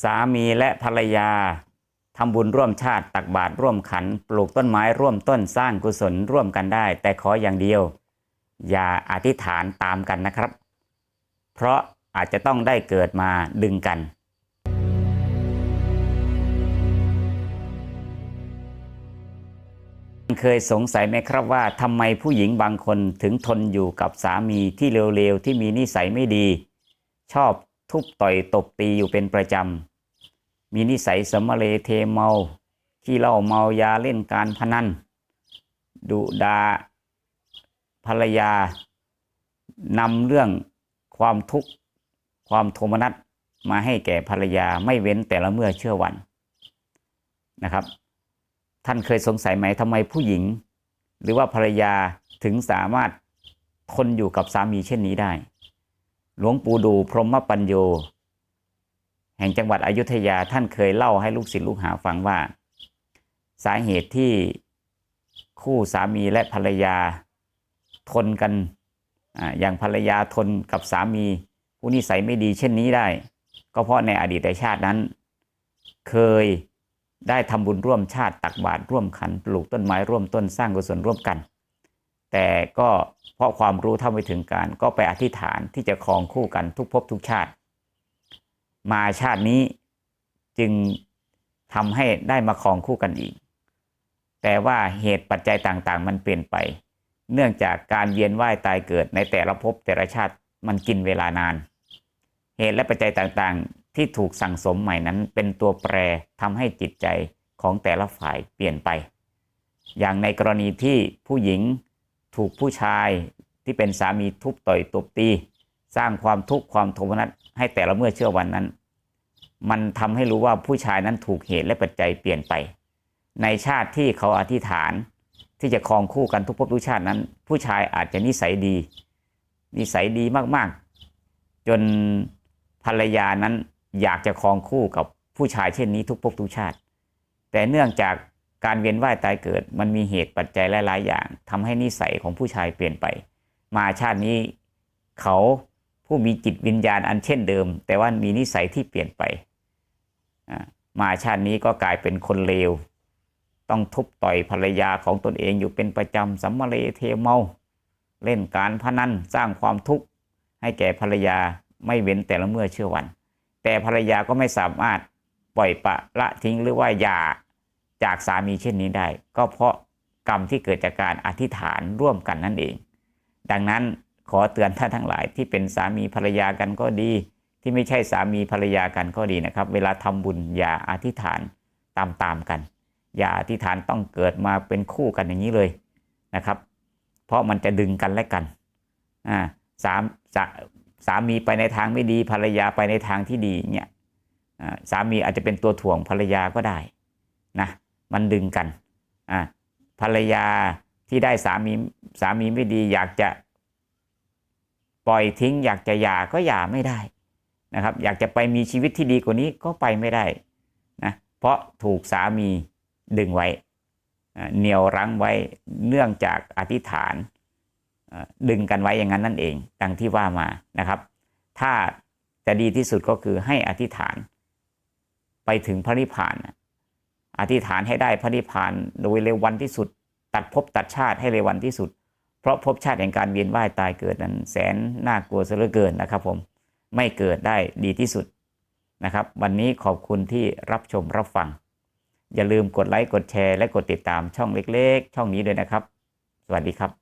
สามีและภรรยาทำบุญร่วมชาติตักบาตรร่วมขัน ปลูกต้นไม้ร่วมต้นสร้างกุศลร่วมกันได้ แต่ขออย่างเดียว อย่าอธิษฐานตามกันนะครับ เพราะอาจจะต้องได้เกิดมาดึงกัน เคยสงสัยไหมครับว่าทำไมผู้หญิงบางคนถึงทนอยู่กับสามีที่เร็วๆที่มีนิสัยไม่ดี ชอบ ทุบต่อยตบตีอยู่เป็นประจำ มีนิสัยสมเลเทเมาขี้เหล้าเมายาเล่นการพนันดุดาภรรยานำเรื่องความทุกข์ความโทมนัสมาให้แก่ภรรยาไม่เว้นแต่ละเมื่อเชื่อวันนะครับ ท่านเคยสงสัยไหมทำไมผู้หญิง หรือว่าภรรยาถึงสามารถทนอยู่กับสามีเช่นนี้ได้ หลวงปู่ดูพรหมปัญโย แห่งจังหวัดอยุธยาท่านเคยเล่าให้ลูกศิษย์ลูกหาฟังว่า สาเหตุที่คู่สามีและภรรยาทนกันออย่างภรรยาทนกับสามีผู้นิสัยไม่ดีเช่นนี้ได้ ก็เพราะในอดีตชาตินั้น เคยได้ทำบุญร่วมชาติตักบาตรร่วมขันปลูกต้นไม้ร่วมต้นสร้างกุศลร่วมกัน แต่ก็เพราะความรู้เท่าไม่ถึงการก็ไปอธิษฐานที่จะครองคู่กันทุกภพทุกชาติ มาชาตินี้จึงทำให้ได้มาครองคู่กันอีก แต่ว่าเหตุปัจจัยต่างๆ มันเปลี่ยนไป เนื่องจากการเวียนว่ายตายเกิดในแต่ละภพแต่ละชาติมันกินเวลานาน เหตุและปัจจัยต่างๆ ที่ถูกสั่งสมใหม่นั้น เป็นตัวแปรทำให้จิตใจของแต่ละฝ่ายเปลี่ยนไป อย่างในกรณีที่ผู้หญิง ถูกผู้ชายที่เป็นสามีทุบต่อยตบตี สร้างความทุกข์ความโทมนัสให้แต่ละเมื่อเชื่อวันนั้น มันทำให้รู้ว่าผู้ชายนั้นถูกเหตุและปัจจัยเปลี่ยนไป ในชาติที่เขาอธิษฐานที่จะครองคู่กันทุกภพทุกชาตินั้น ผู้ชายอาจจะนิสัยดี นิสัยดีมากๆ จนภรรยานั้นอยากจะครองคู่กับผู้ชายเช่นนี้ทุกภพทุกชาติ แต่เนื่องจาก การเวียนว่ายตายเกิด มันมีเหตุปัจจัยหลาย ๆ อย่างทำให้นิสัยของผู้ชายเปลี่ยนไป มาชาตินี้เขาผู้มีจิตวิญญาณอันเช่นเดิม แต่ว่ามีนิสัยที่เปลี่ยนไปมาชาตินี้ก็กลายเป็นคนเลว ต้องทุบต่อยภรรยาของตนเองอยู่เป็นประจำสัมมาเลเทเมา เล่นการพนันสร้างความทุกข์ให้แก่ภรรยาไม่เว้นแต่ละเมื่อเชื่อวัน แต่ภรรยาก็ไม่สามารถปล่อยปะละทิ้งหรือว่าหย่า จากสามีเช่นนี้ได้ ก็เพราะกรรมที่เกิดจากการอธิษฐานร่วมกันนั่นเอง ดังนั้นขอเตือนท่านทั้งหลายที่เป็นสามีภรรยากันก็ดี ที่ไม่ใช่สามีภรรยากันก็ดีนะครับ เวลาทำบุญอย่าอธิษฐานตามๆกัน อย่าอธิษฐานต้องเกิดมาเป็นคู่กันอย่างนี้เลยนะครับ เพราะมันจะดึงกันและกันอ่าสามสาสามีไปในทางไม่ดีภรรยาไปในทางที่ดีเนี่ยสามีอาจจะเป็นตัวถ่วงภรรยาก็ได้นะ มันดึงกันอ่าภรรยาที่ได้สามีสามีไม่ดี อยากจะปล่อยทิ้ง อยากจะหย่าก็หย่าไม่ได้นะครับ อยากจะไปมีชีวิตที่ดีกว่านี้ก็ไปไม่ได้นะเพราะถูกสามีดึงไว้เหนี่ยวรั้งไว้เนื่องจากอธิษฐานดึงกันไว้อย่างนั้นนั่นเอง ดังที่ว่ามานะครับ ถ้าจะดีที่สุดก็คือให้อธิษฐาน ไปถึงพระนิพพานนะ อธิษฐานให้ได้พระนิพพานโดยเร็ววันที่สุด ตัดภพตัดชาติให้เร็ววันที่สุด เพราะภพชาติแห่งการเวียนว่ายตายเกิดนั้นแสนน่ากลัวเสือเกินนะครับผมไม่เกิดได้ดีที่สุดนะครับ วันนี้ขอบคุณที่รับชมรับฟัง อย่าลืมกดไลค์กดแชร์และกดติดตามช่องเล็ก ๆ ช่องนี้ด้วยนะครับ สวัสดีครับ